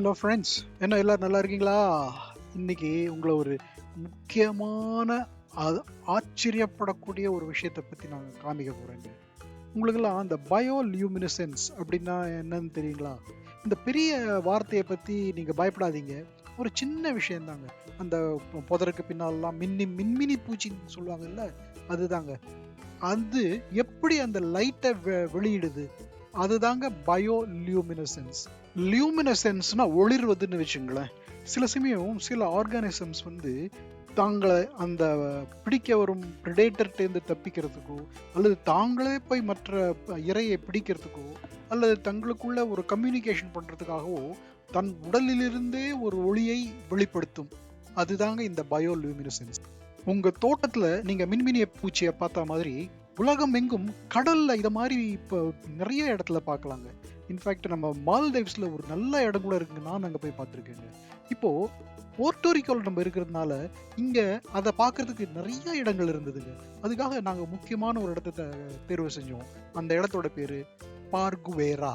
Hello friends என்ன எல்லோரும் நல்லா இருக்கீங்களா? இன்னைக்கு உங்களை ஒரு முக்கியமான அது ஆச்சரியப்படக்கூடிய ஒரு விஷயத்தை பற்றி நான் காமிக்க போகிறேங்க உங்களுக்கெல்லாம் அந்த பயோ லியூமினசென்ஸ் அப்படின்னா என்னன்னு தெரியுங்களா? இந்த பெரிய வார்த்தையை பற்றி நீங்கள் பயப்படாதீங்க. ஒரு சின்ன விஷயந்தாங்க. அந்த புதருக்கு பின்னாலெலாம் மின்னி மின்மினி பூச்சின்னு சொல்லுவாங்கல்ல அதுதாங்க. அது எப்படி அந்த லைட்டை வெளியிடுது? அதுதாங்க பயோ லியூமினசன்ஸ் லியூமினசென்ஸ்னா ஒளிர்வதுன்னு வச்சுங்களேன். சில சமயம் சில ஆர்கானிசம்ஸ் வந்து தாங்களை அந்த பிடிக்க வரும் பிரிடேட்டர்கிட்டேருந்து தப்பிக்கிறதுக்கோ அல்லது தாங்களே போய் மற்ற இறையை இரையை பிடிக்கிறதுக்கோ அல்லது தங்களுக்குள்ள ஒரு கம்யூனிகேஷன் பண்ணுறதுக்காகவோ தன் உடலிலிருந்தே ஒரு ஒளியை வெளிப்படுத்தும். அதுதாங்க இந்த பயோ லியூமினசென்ஸ் உங்கள் தோட்டத்தில் நீங்கள் மின்மினிய பூச்சியை பார்த்த மாதிரி உலகம் எங்கும் கடல்ல இதை மாதிரி இப்போ நிறைய இடத்துல பார்க்கலாங்க. இன்ஃபேக்ட் நம்ம மால்டைவ்ஸ்ல ஒரு நல்ல இடம் கூட இருக்குங்க நான் அங்கே போய் பார்த்துருக்கேங்க. இப்போது போர்ட்டோரிக்கோவில் நம்ம இருக்கிறதுனால இங்கே அதை பார்க்குறதுக்கு நிறைய இடங்கள் இருந்ததுங்க. அதுக்காக நாங்கள் முக்கியமான ஒரு இடத்த தேர்வு செஞ்சோம். அந்த இடத்தோட பேர் பார்குவேரா.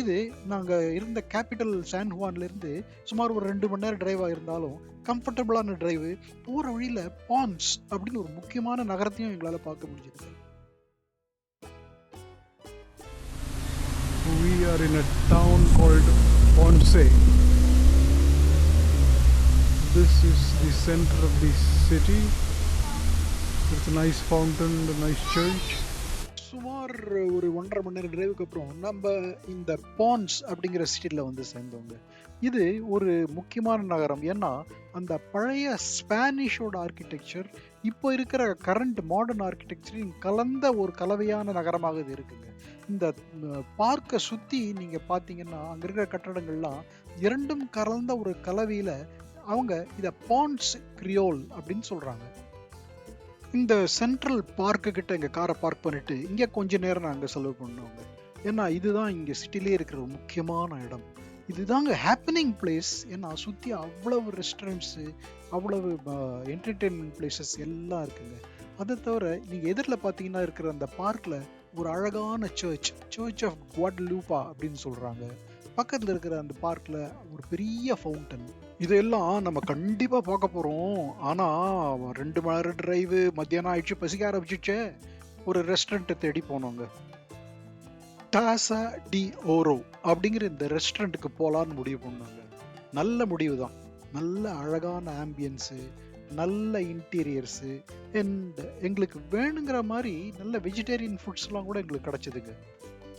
இது நாங்கள் இருந்த கேபிட்டல் சான்ஹுவான்லேருந்து சுமார் ஒரு ரெண்டு மணி நேரம் டிரைவாக இருந்தாலும் கம்ஃபர்டபுளான டிரைவு போகிற வழியில் பான்ஸ் அப்படின்னு ஒரு முக்கியமான நகரத்தையும் எங்களால் பார்க்க முடிஞ்சிருக்கு We are in a town called Ponce. This is the center of the city. It's a nice fountain, a nice church. சுமார் ஒரு ஒன்றரை மணி நேரம் டிரைவுக்கு அப்புறம் நம்ம இந்த பான்ஸ் அப்படிங்கிற சிட்டியில் வந்து சேர்ந்தோங்க இது ஒரு முக்கியமான நகரம் ஏன்னா அந்த பழைய ஸ்பானிஷோட ஆர்கிடெக்சர் இப்போ இருக்கிற கரண்ட் மாடர்ன் ஆர்கிடெக்சரின் கலந்த ஒரு கலவையான நகரமாக இது இருக்குங்க இந்த பார்க்கை சுற்றி நீங்கள் பார்த்தீங்கன்னா அங்கே இருக்கிற கட்டடங்கள்லாம் இரண்டும் கலந்த ஒரு கலவையில் அவங்க இதை பான்ஸ் கிரியோல் அப்படின்னு சொல்கிறாங்க இந்த சென்ட்ரல் பார்க்கு கிட்ட எங்க காரை பார்க் பண்ணிட்டு இங்கே கொஞ்ச நேரம் நாங்கள் செலவு பண்ணோங்க ஏன்னா இதுதான் இங்கே சிட்டிலே இருக்கிற ஒரு முக்கியமான இடம். இதுதாங்க ஹாப்பனிங் பிளேஸ் ஏன்னா சுற்றி அவ்வளவு ரெஸ்டாரண்ட்ஸு அவ்வளவு என்டர்டெயின்மெண்ட் பிளேசஸ் எல்லாம் இருக்குங்க. அதை தவிர நீங்கள் எதிரில் பார்த்தீங்கன்னா இருக்கிற அந்த பார்க்கில் ஒரு அழகான சர்ச் சர்ச் ஆஃப் குவாட்லூப்பா அப்படின்னு சொல்கிறாங்க பக்கத்தில் இருக்கிற அந்த பார்க்கில் ஒரு பெரிய ஃபவுண்டன் இதெல்லாம் நம்ம கண்டிப்பாக பார்க்க போகிறோம் ஆனால் ரெண்டு மணி நேரம் டிரைவு மத்தியானம் ஆயிடுச்சு பசிக்க ஆரம்பிச்சிச்சே ஒரு ரெஸ்டாரண்ட்டை தேடி போனோங்க. டாசா டி ஓரோ அப்படிங்கிற இந்த ரெஸ்டாரண்ட்டுக்கு போகலான்னு முடிவு பண்ணாங்க. நல்ல முடிவு தான் நல்ல அழகான ஆம்பியன்ஸு நல்ல இன்டீரியர்ஸு அண்ட் எங்களுக்கு வேணுங்கிற மாதிரி நல்ல வெஜிடேரியன் ஃபுட்ஸ்லாம் கூட எங்களுக்கு கிடச்சிதுங்க.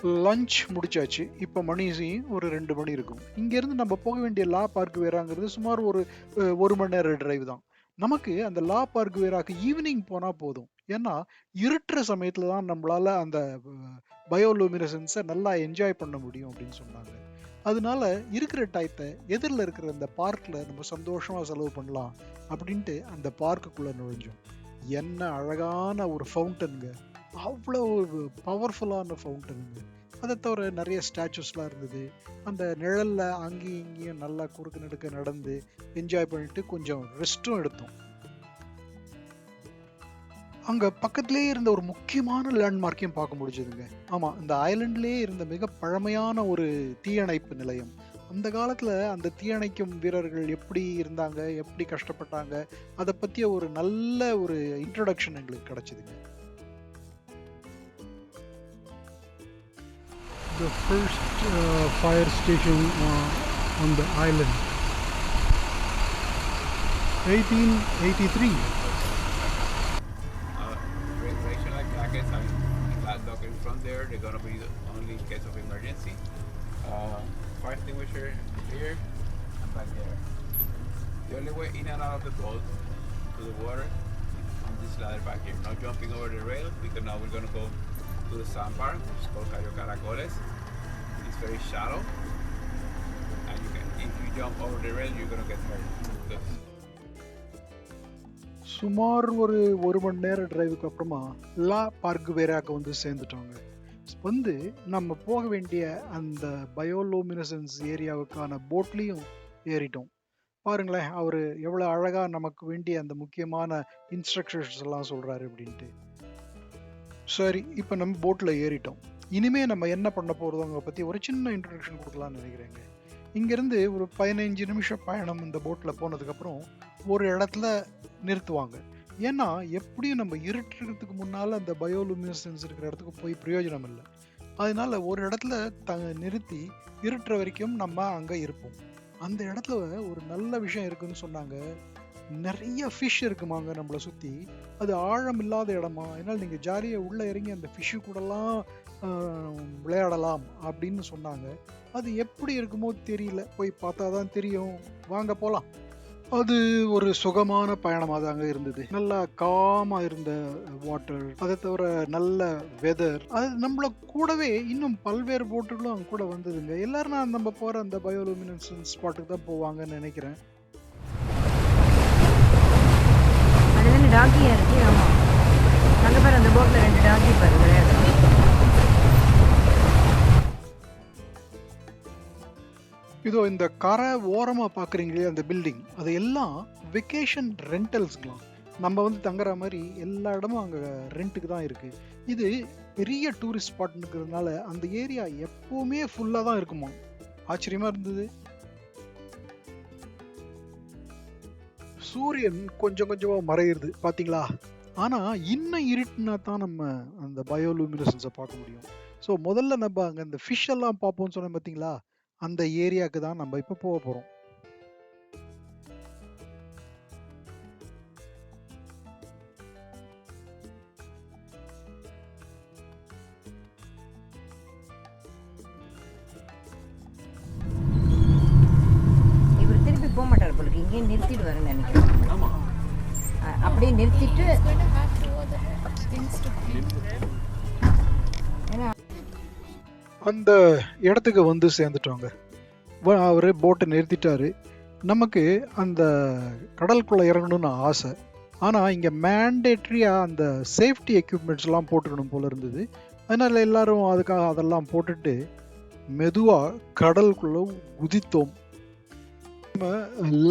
லஞ்ச் முடிச்சாச்சு. இப்போ மணி ஒரு ரெண்டு மணி இருக்கும். இங்கேருந்து நம்ம போக வேண்டிய லா பார்க் வேறாங்கிறது சுமார் ஒரு ஒரு மணி நேரம் டிரைவ் தான். நமக்கு அந்த லா பார்க் வேறாக்கு ஈவினிங் போனால் போதும். ஏன்னா இருட்டுற சமயத்தில் தான் நம்மளால் அந்த பயோலூமினசன்ஸை நல்லா என்ஜாய் பண்ண முடியும் அப்படின்னு சொன்னாங்க. அதனால இருக்கிற டயத்தை எதிரில் இருக்கிற அந்த பார்க்கில் நம்ம சந்தோஷமாக செலவு பண்ணலாம் அப்படின்ட்டு அந்த பார்க்குக்குள்ளே நுழைஞ்சோம். என்ன அழகான ஒரு ஃபவுண்டனுங்க அவ்வளோ பவர்ஃபுல்லான ஃபவுண்டனுங்க அதை தவிர நிறைய ஸ்டாச்சுஸ்லாம் இருந்தது. அந்த நிழலில் அங்கேயும் இங்கேயும் நல்லா குறுக்கு நடுக்க நடந்து என்ஜாய் பண்ணிட்டு கொஞ்சம் ரெஸ்ட்டும் எடுத்தோம். அங்க பக்கத்திலேயே இருந்த ஒரு முக்கியமான லேண்ட்மார்க்கையும் பார்க்க முடிஞ்சதுங்க ஆமா இந்த ஐலண்ட்லயே இருந்த மிக பழமையான ஒரு தீயணைப்பு நிலையம் அந்த காலத்துல அந்த தீயணைக்கும் வீரர்கள் எப்படி இருந்தாங்க எப்படி கஷ்டப்பட்டாங்க அதை பத்திய ஒரு நல்ல ஒரு இன்ட்ரடக்ஷன் எங்களுக்கு கிடைச்சதுங்க The first uh, fire station uh, on the island. 1883. case of emergency. Uh, fire extinguisher here and back there. The only way in and out of the boat to the water is on this ladder back here. No jumping over the rail because now we're gonna go to the sandbar, which is called Cayo Caracoles. It's very shallow. And you can if you jump over the rail you're gonna get hurt. Because சுமார் ஒரு ஒரு மணி நேரம் டிரைவுக்கு அப்புறமா லா park வேறாக்க வந்து சேர்ந்துட்டோங்க வந்து நம்ம போக வேண்டிய அந்த பயோலூமினசன்ஸ் ஏரியாவுக்கான போட்லேயும் ஏறிட்டோம். பாருங்களேன் அவர் எவ்வளோ அழகாக நமக்கு வேண்டிய அந்த முக்கியமான இன்ஸ்ட்ரக்ஷன்ஸ் எல்லாம் சொல்கிறாரு அப்படின்ட்டு. சரி இப்போ நம்ம போட்டில் ஏறிட்டோம். இனிமே நம்ம என்ன பண்ண போகிறோங்க பற்றி ஒரு சின்ன இன்ட்ரடக்ஷன் கொடுக்கலாம்னு நினைக்கிறேங்க. இங்கேருந்து ஒரு பதினைஞ்சு நிமிஷம் பயணம் இந்த போட்டில் போனதுக்கப்புறம் ஒரு இடத்துல நிறுத்துவாங்க. ஏன்னா எப்படியும் நம்ம இருட்டுறதுக்கு முன்னால் அந்த பயோலுமினசன்ஸ் இருக்கிற இடத்துக்கு போய் பிரயோஜனம் இல்லை. அதனால ஒரு இடத்துல த நிறுத்தி இருட்டுற வரைக்கும் நம்ம அங்கே இருப்போம். அந்த இடத்துல ஒரு நல்ல விஷயம் இருக்குன்னு சொன்னாங்க. நிறைய ஃபிஷ் இருக்குமாங்க நம்மளை சுற்றி அது ஆழம் இல்லாத இடமா? அதனால் நீங்கள் ஜாலியாக உள்ளே இறங்கி அந்த ஃபிஷ்ஷு கூடலாம் விளையாடலாம் அப்படின்னு சொன்னாங்க. அது எப்படி இருக்குமோ தெரியல. போய் பார்த்தா தான் தெரியும். வாங்க போகலாம் அது ஒரு சுகமான பயணமாக தாங்க இருந்தது. நல்லா காமாக இருந்த வாட்டர் அதை தவிர நல்ல வெதர் அது நம்மள கூடவே இன்னும் பல்வேறு போட்டுகளும் அங்கே கூட வந்ததுங்க. எல்லாரும் நான் நம்ம போகிற அந்த பயோலுமினன்சன் ஸ்பாட்டுக்கு தான் போவாங்கன்னு நினைக்கிறேன். அது தானே டாக்கியா இருக்கு ஆமாம் அங்கே பேர் அந்த போட்டில் ரெண்டு டாக்கி பாரு இதோ இந்த கரை ஓரமாக பார்க்குறீங்களே அந்த பில்டிங் அது எல்லாம் வெக்கேஷன் ரெண்டல்ஸ்லாம் நம்ம வந்து தங்குற மாதிரி எல்லா இடமும் அங்கே ரெண்ட்டுக்கு தான் இருக்குது இது பெரிய டூரிஸ்ட் ஸ்பாட்னுக்கிறதுனால அந்த ஏரியா எப்போவுமே ஃபுல்லாக தான் இருக்குமா? ஆச்சரியமாக இருந்தது. சூரியன் கொஞ்சம் கொஞ்சமாக மறையிறது பார்த்தீங்களா ஆனால் இன்னும் இருட்டுனா தான் நம்ம அந்த பயோலூமினசன்ஸை பார்க்க முடியும். ஸோ முதல்ல நம்ம அங்கே அந்த ஃபிஷ் எல்லாம் பார்ப்போம்னு சொன்னேன் பார்த்தீங்களா அந்த ஏரியாவுக்கு தான் நம்ம இப்போ போக போகிறோம் இவர் திருப்பி போக மாட்டார் போலுக்கு இங்கேயே நிறுத்திடுவாருன்னு நினைக்கிறேன். அப்படியே நிறுத்திட்டு அந்த இடத்துக்கு வந்து சேர்ந்துட்டோங்க அவர் போட்டை நிறுத்திட்டார். நமக்கு அந்த கடலுக்குள்ளே இறங்கணும்னு ஆசை. ஆனால் இங்கே மேண்டேட்ரியாக அந்த சேஃப்டி எக்யூப்மெண்ட்ஸ்லாம் போட்டுக்கணும் போல் இருந்தது. அதனால் எல்லோரும் அதுக்காக அதெல்லாம் போட்டுட்டு மெதுவாக கடலுக்குள்ளே குதித்தோம். நம்ம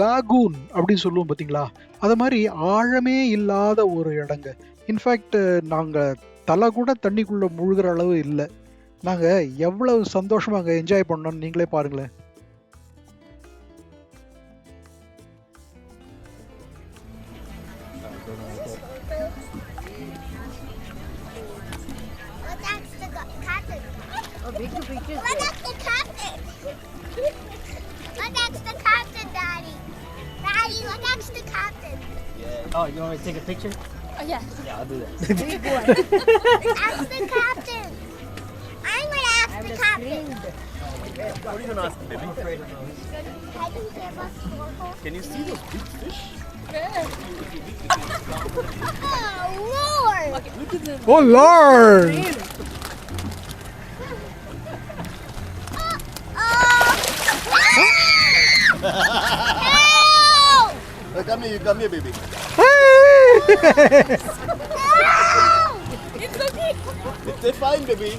லாகூன் அப்படின்னு சொல்லுவோம் பார்த்தீங்களா அது மாதிரி ஆழமே இல்லாத ஒரு இடங்க. இன்ஃபேக்ட் நாங்கள் தலை கூட தண்ணிக்குள்ளே முழுகிற அளவு இல்லை. நாங்கள் எவ்வளவு சந்தோஷமா அங்கே என்ஜாய் பண்ணோம்னு நீங்களே பாருங்களேன் that's? Oh, that's that's that's? Oh, you want me to take a picture? Oh, yeah. Yeah, I'll do that. Ask the captain. What are you gonna ask. Can you see those big fish? oh Lord! Look at them. Oh Lord! Come here, come here, baby. It's okay. It's fine, baby.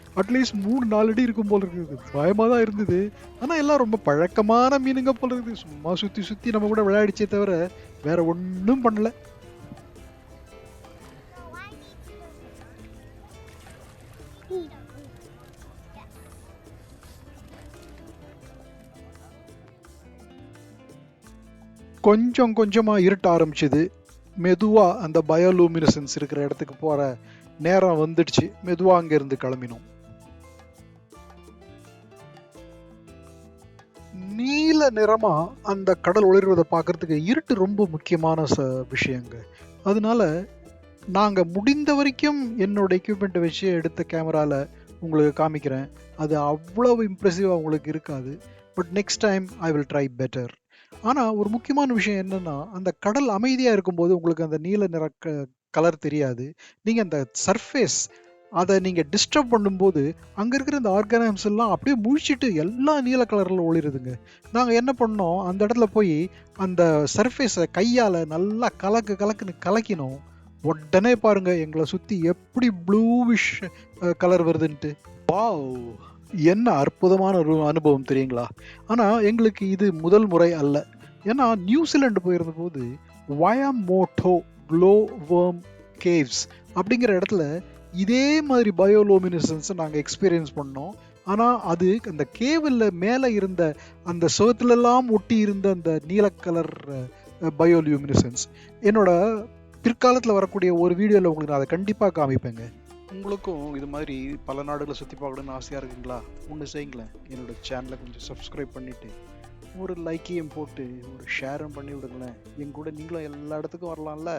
At least மூணு நாலு அடி இருக்கும் போல இருக்குது. பயமாக தான் இருந்தது. ஆனால் எல்லாம் ரொம்ப பழக்கமான மீனுங்க போல் இருக்குது. சும்மா சுற்றி சுற்றி நம்ம கூட விளையாடிச்சே தவிர வேற ஒன்றும் பண்ணலை. கொஞ்சம் கொஞ்சமாக இருட்ட ஆரம்பிச்சது. மெதுவாக அந்த பயோலூமினசன்ஸ் இருக்கிற இடத்துக்கு போகிற நேரம் வந்துடுச்சு. மெதுவாக அங்கேருந்து கிளம்பினோம். நீல நிறமா அந்த கடல் ஒளிர்வதை பார்க்கறதுக்கு இருட்டு ரொம்ப முக்கியமான ச விஷயங்க. அதனால நாங்கள் முடிந்த வரைக்கும் என்னோட எக்யூப்மெண்ட்டை வச்சு எடுத்த கேமராவில் உங்களுக்கு காமிக்கிறேன். அது அவ்வளவு இம்ப்ரெசிவாக உங்களுக்கு இருக்காது. But next time I will try better ஆனால் ஒரு முக்கியமான விஷயம் என்னென்னா அந்த கடல் அமைதியாக இருக்கும்போது உங்களுக்கு அந்த நீல நிற க கலர் தெரியாது. நீங்கள் அந்த சர்ஃபேஸ் அதை நீங்கள் டிஸ்டர்ப் பண்ணும்போது அங்கே இருக்கிற இந்த ஆர்கானிசம்ஸ் எல்லாம் அப்படியே முழிச்சிட்டு எல்லா நீல கலரில் ஒளிருதுங்க. நாங்கள் என்ன பண்ணோம் அந்த இடத்துல போய் அந்த சர்ஃபேஸை கையால் நல்லா கலக்கு கலக்குன்னு கலக்கினோம். உடனே பாருங்க எங்களை சுற்றி எப்படி ப்ளூவிஷ் கலர் வருதுன்ட்டு. வாவ் என்ன அற்புதமான ஒரு அனுபவம் தெரியுங்களா? ஆனால் எங்களுக்கு இது முதல் முறை அல்ல. ஏன்னா நியூசிலாந்து போயிருந்த போது வயமோட்டோ க்ளோ வேர்ம் கேவ்ஸ் அப்படிங்கிற இடத்துல இதே மாதிரி பயோலோமினிசன்ஸை நாங்கள் எக்ஸ்பீரியன்ஸ் பண்ணோம். ஆனால் அது அந்த கேவில் மேலே இருந்த அந்த சோத்துலெல்லாம் ஒட்டி இருந்த அந்த நீல கலர் பயோலியூமினிசன்ஸ் என்னோட பிற்காலத்தில் வரக்கூடிய ஒரு வீடியோவில் உங்களுக்கு நான் அதை கண்டிப்பாக காமிப்பேங்க. உங்களுக்கும் இது மாதிரி பல நாடுகளை சுற்றி பார்க்கணும்னு ஆசையாக இருக்குங்களா? ஒன்று செய்யுங்களேன். என்னோட சேனலை கொஞ்சம் சப்ஸ்கிரைப் பண்ணிவிட்டு ஒரு லைக்கையும் போட்டு ஒரு ஷேரும் பண்ணி விடுங்களேன். என் கூட நீங்களும் எல்லா இடத்துக்கும் வரலாம்ல?